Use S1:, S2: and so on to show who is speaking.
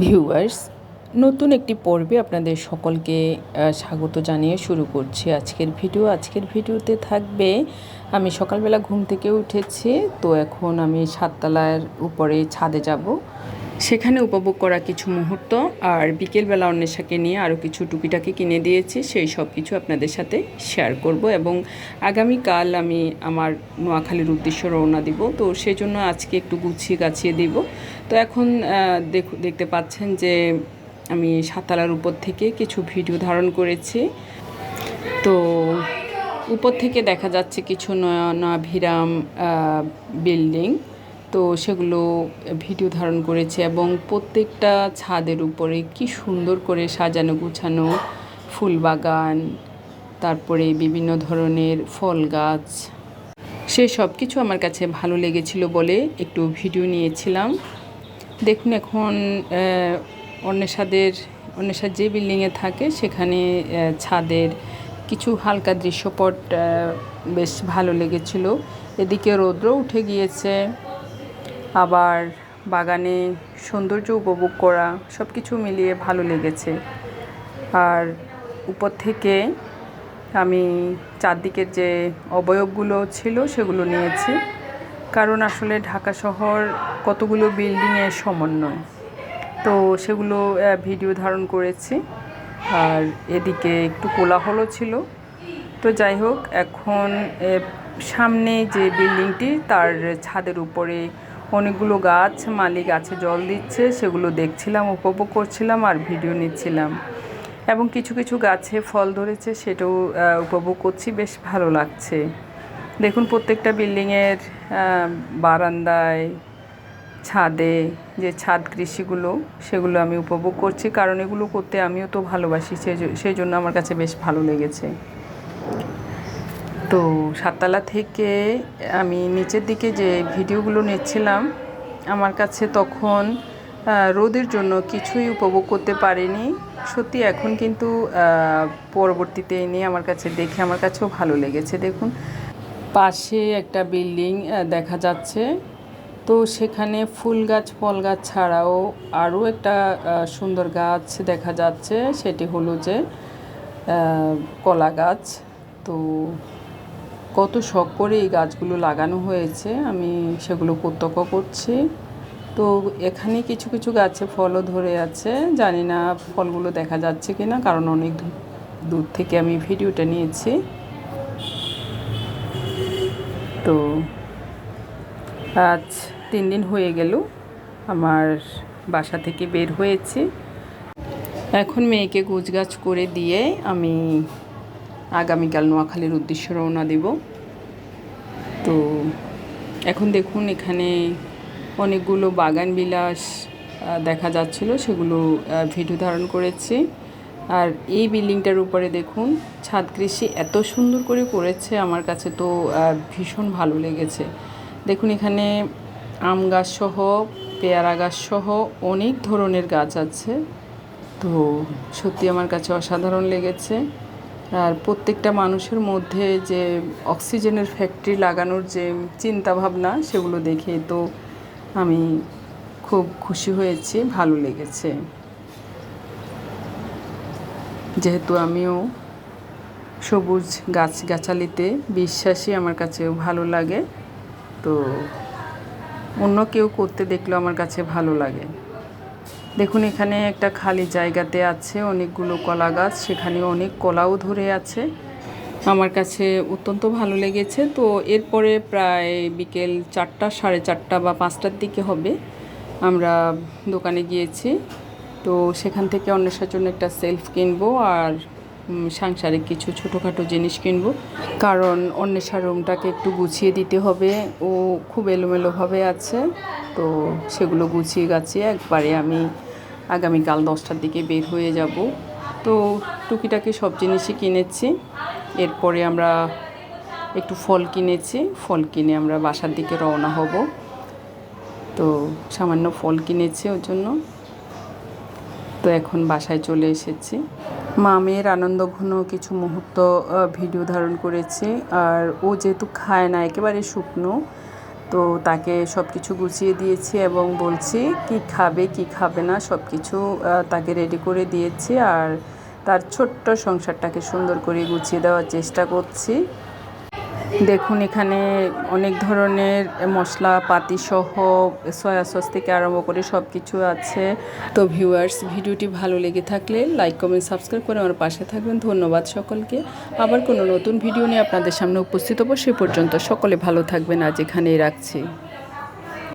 S1: Viewers, নতুন একটি পর্বে আপনাদের সকলকে স্বাগত জানিয়ে শুরু করছি আজকের ভিডিও। আজকের ভিডিওতে থাকবে, আমি সকালবেলা ঘুম থেকে উঠেছি, তো এখন আমি সাততলার উপরে ছাদে যাব। সেখানে উপভোগ করা কিছু মুহূর্ত আর বিকেলবেলা অন্বেষাকে নিয়ে আরও কিছু টুকিটাকি কিনে দিয়েছি, সেই সব কিছু আপনাদের সাথে শেয়ার করব এবং আগামীকাল আমি আমার নোয়াখালীর উদ্দেশ্যে রওনা দিব। তো সেই জন্য আজকে একটু গুছিয়ে গাছিয়ে দিব। তো এখন দেখ- দেখতে পাচ্ছেন যে আমি সাতালার উপর থেকে কিছু ভিডিও ধারণ করেছি। তো উপর থেকে দেখা যাচ্ছে কিছু নয়া নয়া ভিরাম বিল্ডিং। তো সেগুলো ভিডিও ধারণ করেছে এবং প্রত্যেকটা ছাদের উপরে কি সুন্দর করে সাজানো গুছানো ফুল বাগান, তারপরে বিভিন্ন ধরনের ফল গাছ। সে সব কিছু আমার কাছে ভালো লেগেছিল বলে একটু ভিডিও নিয়েছিলাম। দেখুন এখন অন্বেষাদের, অন্বেষার যে বিল্ডিংয়ে থাকে সেখানে ছাদের কিছু হালকা দৃশ্যপট বেশ ভালো লেগেছিল। এদিকে রৌদ্র উঠে গিয়েছে। আবার বাগানে সৌন্দর্য উপভোগ করা সব কিছু মিলিয়ে ভালো লেগেছে। আর উপর থেকে আমি চারদিকের যে অবয়বগুলো ছিল সেগুলো নিয়েছি। কারণ আসলে ঢাকা শহর কতগুলো বিল্ডিংয়ের সমন্বয়। তো সেগুলো ভিডিও ধারণ করেছি। আর এদিকে একটু কোলাহলও ছিল। তো যাই হোক, এখন সামনে যে বিল্ডিংটি, তার ছাদের উপরে অনেকগুলো গাছ মালি গাছে জল দিচ্ছে, সেগুলো দেখছিলাম, উপভোগ করছিলাম আর ভিডিও নিচ্ছিলাম। এবং কিছু কিছু গাছে ফল ধরেছে, সেটাও উপভোগ করছি, বেশ ভালো লাগছে। দেখুন প্রত্যেকটা বিল্ডিংয়ের বারান্দায়, ছাদে যে ছাদ কৃষিগুলো, সেগুলো আমি উপভোগ করছি, কারণ এগুলো করতে আমিও তো ভালোবাসি সেই জন্য আমার কাছে বেশ ভালো লেগেছে। তো সাততলা থেকে আমি নিচের দিকে যে ভিডিওগুলো নিচ্ছিলাম, আমার কাছে তখন রোদের জন্য কিছুই উপভোগ করতে পারিনি। সত্যি এখন কিন্তু পরবর্তীতে এনে আমার কাছে দেখে আমার কাছেও ভালো লেগেছে, দেখুন। পাশে একটা বিল্ডিং দেখা যাচ্ছে। তো সেখানে ফুল গাছ, ফল গাছ ছাড়াও আরও একটা সুন্দর গাছ দেখা যাচ্ছে, সেটি হলো যে কলা গাছ। তো কত শখ করে এই গাছগুলো লাগানো হয়েছে, আমি সেগুলো প্রত্যক্ষ করছি। তো এখানে কিছু কিছু গাছে ফলও ধরে আছে, জানি না ফলগুলো দেখা যাচ্ছে কি না কারণ অনেক দূর থেকে আমি ভিডিওটা নিয়েছি। তো আজ তিন দিন হয়ে গেল, আমার বাসা থেকে বের হয়েছি। এখন মেয়েকে গোছগাছ করে দিয়ে আমি আগামীকাল নোয়াখালীর উদ্দেশ্যে রওনা দেব। তো এখন দেখুন, এখানে অনেকগুলো বাগান বিলাস দেখা যাচ্ছিল, সেগুলো ভিডিও ধারণ করেছি। আর এই বিল্ডিংটার উপরে দেখুন, ছাদ কৃষি এত সুন্দর করে করেছে, আমার কাছে তো ভীষণ ভালো লেগেছে। দেখুন, এখানে আম গাছ সহ, পেয়ারা গাছ সহ অনেক ধরনের গাছ আছে। তো সত্যি আমার কাছে অসাধারণ লেগেছে। আর প্রত্যেকটা মানুষের মধ্যে যে অক্সিজেনের ফ্যাক্টরি লাগানোর যে চিন্তা ভাবনা সেগুলো দেখে তো আমি খুব খুশি হয়েছি, ভালো লেগেছে। যেহেতু আমিও সবুজ গাছ গাছালিতে বিশ্বাসী, আমার কাছে ভালো লাগে। তো অন্য কেউ করতে দেখলেও আমার কাছে ভালো লাগে। দেখুন, এখানে একটা খালি জায়গাতে আছে অনেকগুলো কলা গাছ, সেখানে অনেক কলাও ধরে আছে। আমার কাছে অত্যন্ত ভালো লেগেছে। তো এরপরে প্রায় বিকেল চারটা, সাড়ে চারটা বা পাঁচটার দিকে হবে। আমরা দোকানে গিয়েছি। তো সেখান থেকে অন্বেষার জন্য একটা সেলফ কিনবো আর সাংসারিক কিছু ছোটোখাটো জিনিস কিনবো। কারণ অন্বেষার রুমটাকে একটু গুছিয়ে দিতে হবে। ও খুব এলোমেলোভাবে আছে, তো সেগুলো গুছিয়ে গাছিয়ে একবারে আমি আগামীকাল দশটার দিকে বের হয়ে যাব। তো টুকিটাকি সব জিনিসই কিনেছি। এরপরে আমরা একটু ফল কিনেছি। ফল কিনে আমরা বাসার দিকে রওনা হব। তো সামান্য ফল কিনেছি ওর জন্য। তো এখন বাসায় চলে এসেছি। মা মেয়ের আনন্দঘন কিছু মুহূর্ত ভিডিও ধারণ করেছে। আর ও যেহেতু খায় না, একেবারে শুকনো, তো তাকে সব কিছু গুছিয়ে দিয়েছি এবং বলছি, কি খাবে কি খাবে না সব কিছু তাকে রেডি করে দিয়েছি। আর তার ছোট্ট সংসারটাকে সুন্দর করে গুছিয়ে দেওয়ার চেষ্টা করছি। দেখুন, এখানে অনেক ধরনের মশলা পাতি সহ সয়া সস থেকে আরম্ভ করে সব কিছু আছে। তো ভিউয়ার্স ভিডিওটি ভালো লেগে থাকলে লাইক কমেন্ট সাবস্ক্রাইব করে আমার পাশে থাকবেন। ধন্যবাদ সকলকে। আবার কোনো নতুন ভিডিও নিয়ে আপনাদের সামনে উপস্থিত হব, সে পর্যন্ত সকলে ভালো থাকবেন। আজ এখানেই রাখছি।